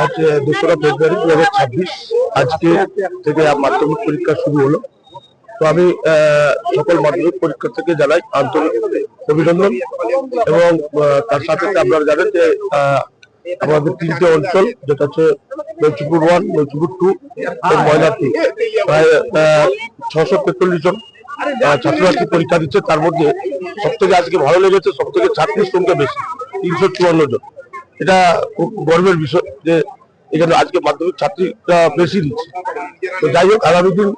আজ দোসরা ফেব্রুয়ারি দু ছাব্বিশ। আজকে থেকে মাধ্যমিক পরীক্ষা শুরু হলো। তো আমি সকল মাধ্যমিক পরীক্ষা থেকে জানাই আন্তরিক অভিনন্দন এবং তার সাথে আপনারা জানেন যে আমাদের তিনটে অঞ্চল, যেটা হচ্ছে লক্ষ্মীপুর ওয়ান লক্ষ্মীপুর টু এবং ময়না টু। প্রায় ছশো তেতাল্লিশ জন ছাত্রছাত্রী পরীক্ষা দিচ্ছে। তার মধ্যে সব থেকে আজকে ভালো লেগেছে সব থেকে ছাত্রীর সংখ্যা বেশি, তিনশো চুয়ান্ন জন। এটা খুব গর্বের বিষয় যে এখানে আজকে মাধ্যমিক ছাত্রীরা বেশি দিচ্ছে। তো যাই হোক আগামী দিন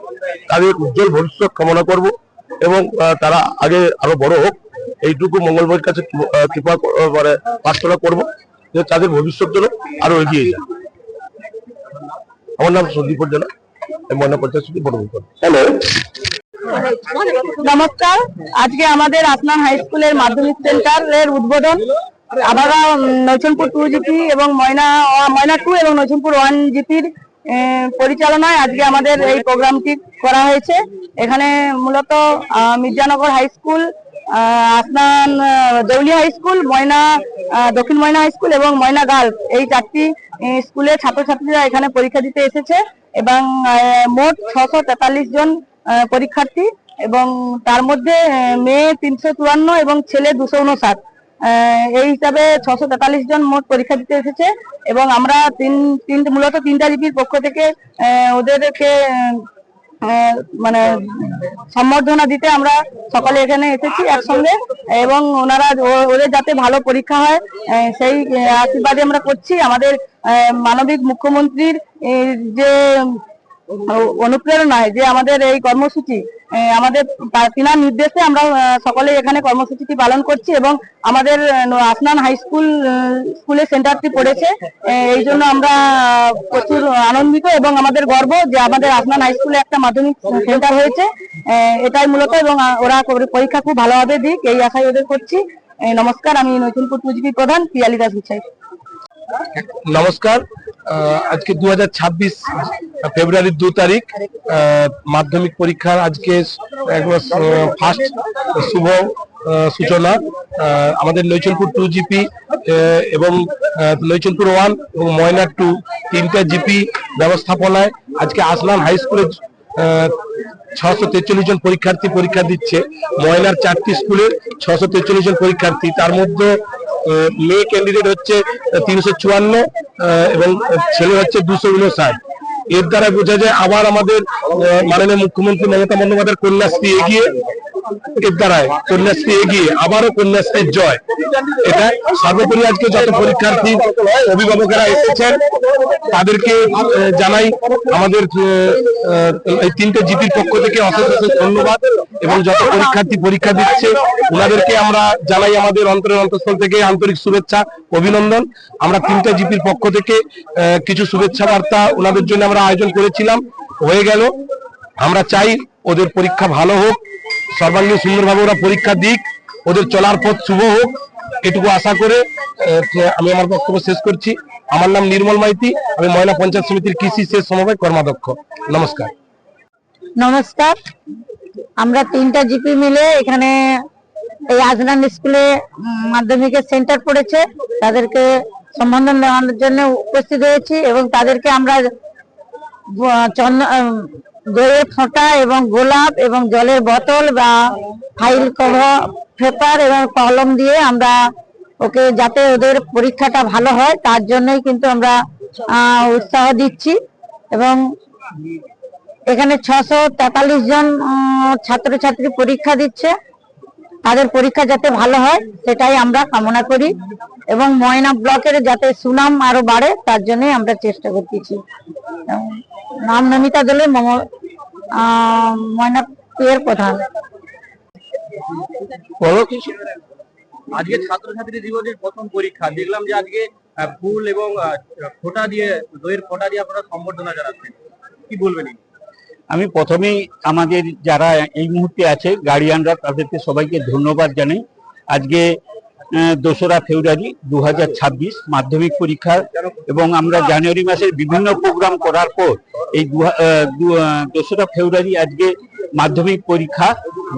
তাদের উজ্জ্বল ভবিষ্যৎ কামনা করব এবং তারা আগে আরও বড় হোক। এইটুকু মঙ্গলবার কাছে কৃপা মানে প্রার্থনা করব যে তাদের ভবিষ্যৎ যেন আরও এগিয়ে যায়। আমার নাম সন্দীপ জানা ময়না পঞ্চায়েত সমিতি বড় হ্যালো। নমস্কার। আজকে আমাদের আপনার হাই স্কুলের মাধ্যমিক সেন্টারের উদ্বোধন আবার নৈচনপুর টু জিপি এবং ময়না ময়না টু এবং নৈচনপুর ওয়ান জিপির পরিচালনায় আজকে আমাদের এই প্রোগ্রামটি করা হয়েছে। এখানে মূলত মির্জানগর হাই স্কুল আসনান দেউলিয়া high school Moyna Dakshin Moyna high school এবং ময়না গার্লস এই চারটি আহ, স্কুলের ছাত্রছাত্রীরা এখানে পরীক্ষা দিতে এসেছে এবং মোট ছশো তেতাল্লিশ জন পরীক্ষার্থী এবং তার মধ্যে মেয়ে তিনশো চুয়ান্ন এবং ছেলে দুশো উনষাট। এই হিসাবে ছশো তেতাল্লিশ জন মোট পরীক্ষা দিতে এসেছে এবং আমরা তিন তিন, মূলত তিনটা জিপির পক্ষ থেকে ওদেরকে মানে সম্বর্ধনা দিতে আমরা সকলে এখানে এসেছি একসঙ্গে এবং ওনারা ওদের যাতে ভালো পরীক্ষা হয় সেই আশীর্বাদে আমরা করছি। আমাদের মানবিক মুখ্যমন্ত্রীর যে অনুপ্রেরণায় যে আমাদের এই কর্মসূচি আমাদের পা- তিনার নির্দেশে আমরা সকলে এখানে কর্মসূচিটি পালন করছি এবং আমাদের আসনান হাই স্কুল স্কুলে সেন্টারটি পড়েছে। এই জন্য আমরা প্রচুর আনন্দিত এবং আমাদের গর্ব যে আমাদের আসনান হাই স্কুলে একটা মাধ্যমিক সেন্টার হয়েছে। এটাই মূলত এবং ওরা পরীক্ষা খুব ভালোভাবে দিক, এই আশাই ওদের করছি। নমস্কার, আমি নতুনপুর পুজিপি প্রধান, পিয়ালি দাস গুছাই নমস্কার। আজকে দু ফেব্রুয়ারির দু তারিখ। মাধ্যমিক পরীক্ষার আজকে ফার্স্ট শুভ সূচনা। আমাদের নৈচলপুর টু জিপি এবং আহ, নৈচলপুর ওয়ান এবং ময়না টু তিনটা জিপি ব্যবস্থাপনায় আজকে আসলাম হাই স্কুলে ছশো তেচল্লিশ জন পরীক্ষার্থী পরীক্ষা দিচ্ছে। ময়নার চারটি স্কুলের ছশো তেচল্লিশ জন পরীক্ষার্থী। তার মধ্যে মেয়ে ক্যান্ডিডেট হচ্ছে তিনশো চুয়ান্ন এবং ছেলে হচ্ছে দুশো উনষাট। এর দ্বারা বোঝা যায় আবার আমাদের মাননীয় মুখ্যমন্ত্রী মমতা বন্দ্যোপাধ্যায়ের কন্যাশ্রী এগিয়ে। কন্যাশ্রী এগিয়ে, আবারও কন্যাশ্রীর জয়। এটা সর্বোপরি আজকে যত পরীক্ষার্থী, অভিভাবকেরা এসেছেন, তাদেরকে জানাই আমাদের এই তিনটে জিপির পক্ষ থেকে অশেষ অশেষ ধন্যবাদ এবং যত পরীক্ষার্থী পরীক্ষা দিচ্ছে, ওনাদেরকে আমরা জানাই আমাদের অন্তরের অন্তঃস্থল থেকে আন্তরিক শুভেচ্ছা, অভিনন্দন। আমরা তিনটা জিপির পক্ষ থেকে কিছু শুভেচ্ছা বার্তা ওনাদের জন্য আমরা আয়োজন করেছিলাম। হয়ে গেল। আমরা চাই ওদের পরীক্ষা ভালো হোক। সর্বাঙ্গীন সুন্দরভাবে ওরা পরীক্ষা দিক, ওদের চলার পথ শুভ হোক, এটুকু আশা করে আমি আমার বক্তব্য শেষ করছি। আমার নাম নির্মল মাইতি, আমি ময়না পঞ্চায়েত সমিতির কৃষি শেষ সমবায় কর্মাধ্যক্ষ। নমস্কার। নমস্কার। আমরা তিনটা জিপি মিলে এখানে এই আজনান স্কুলে মাধ্যমিকের সেন্টার পড়েছে। তাদেরকে সম্বোধন দেওয়ানোর জন্য উপস্থিত হয়েছি এবং তাদেরকে আমরা দইয়ের ফোঁটা এবং গোলাপ এবং জলের বোতল বা ফাইল কভার, পেপার এবং কলম দিয়ে আমরা ওকে যাতে ওদের পরীক্ষাটা ভালো হয়, তার জন্যই কিন্তু আমরা উৎসাহ দিচ্ছি। এবং এখানে ছশো তেতাল্লিশ জন ছাত্রছাত্রী পরীক্ষা দিচ্ছে। তাদের পরীক্ষা যাতে ভালো হয়, সেটাই আমরা কামনা করি। এবং ময়না ব্লকের যাতে সুনাম আরও বাড়ে, তার জন্যই আমরা চেষ্টা করতেছি। নাম নমিতা দলে ময়না এর প্রধান। বলো কিছু আজকে ছাত্রছাত্রী জীবনের প্রথম পরীক্ষা। দেখলাম যে আজকে আহ, ফুল এবং ফোঁটা দিয়ে দইয়ের ফোঁটা দিয়ে আপনারা সম্বর্ধনা জানাচ্ছেন। কি বলবেন আমি প্রথমেই আমাদের যারা এই মুহূর্তে আছে গার্ডিয়ানরা তাদেরকে সবাইকে ধন্যবাদ জানাই। আজকে দোসরা ফেব্রুয়ারি দু হাজার ছাব্বিশ মাধ্যমিক পরীক্ষা এবং আমরা জানুয়ারি মাসের বিভিন্ন প্রোগ্রাম করার পর এই দোসরা ফেব্রুয়ারি আজকে মাধ্যমিক পরীক্ষা,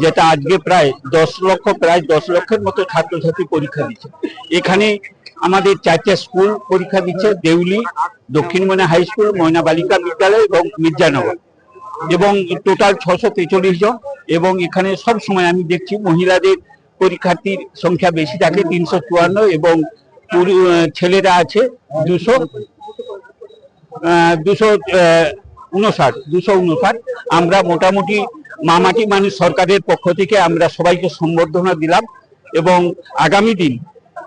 যেটা আজকে প্রায় দশ লক্ষ, প্রায় দশ লক্ষের মতো ছাত্রছাত্রী পরীক্ষা দিচ্ছে। এখানে আমাদের চারটে স্কুল পরীক্ষা দিচ্ছে, দেউলি, দক্ষিণ ময়না হাই স্কুল, ময়না বালিকা বিদ্যালয় এবং মির্জানগর। এবং টোটাল ছশো তেচল্লিশ জন এবং এখানে সব সময় আমি দেখছি মহিলাদের পরীক্ষার্থীর সংখ্যা বেশি থাকে, তিনশো চুয়ান্ন এবং ছেলেরা আছে দুশো দুশো উনষাট দুশো উনষাট। আমরা মোটামুটি মামাটি মানুষ সরকারের পক্ষ থেকে আমরা সবাইকে সম্বর্ধনা দিলাম এবং আগামী দিন,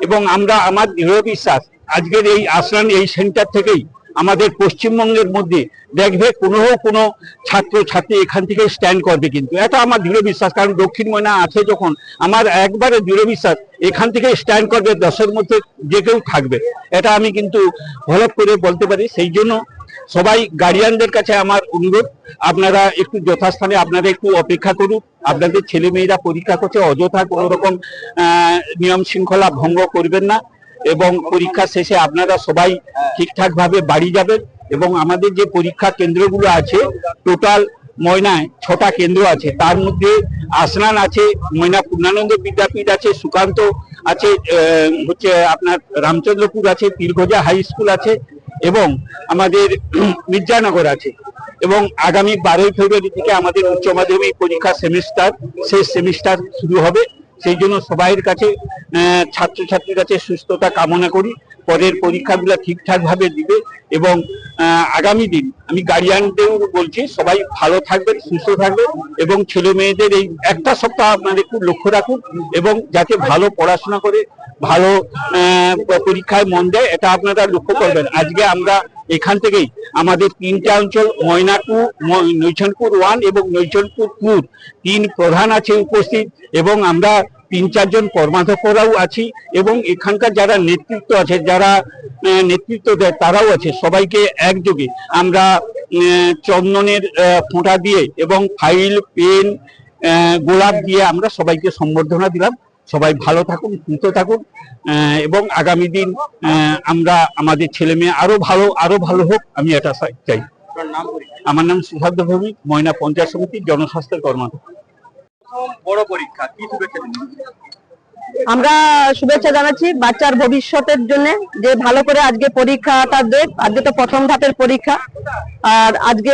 এবং আমরা আমার দৃঢ় বিশ্বাস, আজকের এই আসলান এই সেন্টার থেকেই আমাদের পশ্চিমবঙ্গের মধ্যে দেখবে কোনো কোনো ছাত্র ছাত্রী এখান থেকে স্ট্যান্ড করবে কিন্তু। এটা আমার দৃঢ় বিশ্বাস, কারণ দক্ষিণ ময়না আছে যখন, আমার একবারে দৃঢ় বিশ্বাস, এখান থেকে স্ট্যান্ড করবে দশের মধ্যে যে কেউ থাকবে। এটা আমি কিন্তু হলফ করে বলতে পারি। সেই জন্য সবাই গার্ডিয়ানদের কাছে আমার অনুরোধ, আপনারা একটু যথাস্থানে আপনারা একটু অপেক্ষা করুন। আপনাদের ছেলে মেয়েরা পরীক্ষা করছে, অযথা কোনো রকম নিয়ম শৃঙ্খলা ভঙ্গ করবেন না। এবং পরীক্ষা শেষে আপনারা সবাই ঠিকঠাক ভাবে বাড়ি যাবেন এবং আমাদের যে পরীক্ষা কেন্দ্রগুলো আছে টোটাল ময়নায় ছটা কেন্দ্র আছে। তার মধ্যে আসনান আছে, ময়না পূর্ণানন্দ বিদ্যাপীঠ আছে, সুকান্ত আছে হচ্ছে আপনার রামচন্দ্রপুর আছে, পীরগজা হাই স্কুল আছে এবং আমাদের মির্জানগর আছে। এবং আগামী বারোই ফেব্রুয়ারি থেকে আমাদের উচ্চ মাধ্যমিক পরীক্ষা সেমিস্টার, শেষ সেমিস্টার শুরু হবে। সেই জন্য সবাইয়ের কাছে ছাত্রছাত্রীর কাছে সুস্থতা কামনা করি। পরের পরীক্ষাগুলো ঠিকঠাকভাবে দিবে এবং আগামী দিন আমি গার্ডিয়ানদেরও বলছি, সবাই ভালো থাকবেন, সুস্থ থাকবেন এবং ছেলে মেয়েদের এই একটা সপ্তাহ আপনারা একটু লক্ষ্য রাখুন এবং যাতে ভালো পড়াশোনা করে, ভালো পরীক্ষায় মন দেয়, এটা আপনারা লক্ষ্য করবেন। আজকে আমরা এখান থেকেই আমাদের তিনটা অঞ্চল ময়না টু ম- নৈছনপুর ওয়ান এবং নৈচনপুর টু, তিন প্রধান আছে উপস্থিত এবং আমরা তিন, চারজন কর্মাধ্যক্ষরাও আছি এবং এখানকার যারা নেতৃত্ব আছে, যারা নেতৃত্ব দেয় তারাও আছে, সবাইকে একযোগে। আমরা চন্দনের ফোঁটা দিয়ে এবং ফাইল, পেন গোলাপ দিয়ে আমরা সবাইকে সম্বর্ধনা দিলাম। সবাই ভালো থাকুন সুস্থ থাকুন আহ, এবং আগামী দিন আহ, আমরা আমাদের ছেলে মেয়ে আরও ভালো আরও ভালো হোক আমি এটা চাই- আমার নাম সুশান্ত ভৌমিক ময়না পঞ্চায়েত সমিতির জনস্বাস্থ্যের কর্মাধ্যক্ষ। বড় পরীক্ষা কি শুভেচ্ছা আমরা শুভেচ্ছা জানাচ্ছি বাচ্চার ভবিষ্যতের জন্য যে ভালো করে আজকে পরীক্ষাটা দেখ আজকে তো প্রথম ধাপের পরীক্ষা আর আজকে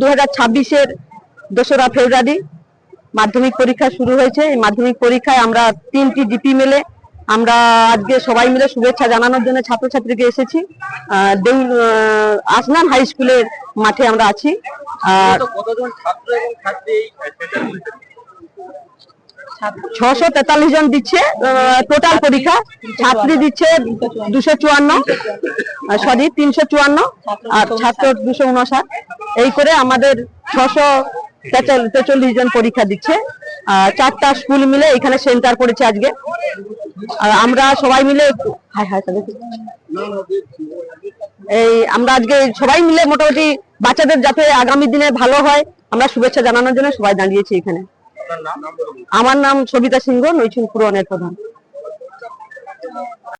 দু হাজার ছাব্বিশের দোসরা ফেব্রুয়ারি মাধ্যমিক পরীক্ষা শুরু হয়েছে। এই মাধ্যমিক পরীক্ষায় আমরা তিনটি জিপি মিলে। আমরা আজকে সবাই মিলে শুভেচ্ছা জানানোর জন্য ছাত্রছাত্রীকে এসেছি। আসনান হাই স্কুলের মাঠে আমরা আছি। আর ছশো তেতাল্লিশ জন দিচ্ছে টোটাল পরীক্ষা। ছাত্রী দিচ্ছে দুশো চুয়ান্ন। সরি তিনশো চুয়ান্ন। আর ছাত্র দুশো উনষাট। এই করে আমাদের ছশো তেচল্লিশ জন পরীক্ষা দিচ্ছে। চারটা স্কুল মিলে এখানে সেন্টার করেছে আজকে। আর আমরা সবাই মিলে এই আমরা আজকে সবাই মিলে মোটামুটি বাচ্চাদের যাতে আগামী দিনে ভালো হয় আমরা শুভেচ্ছা জানানোর জন্য সবাই দাঁড়িয়েছি এখানে। আমার নাম সবিতা সিংহ নৈচুন পুরনের প্রধান।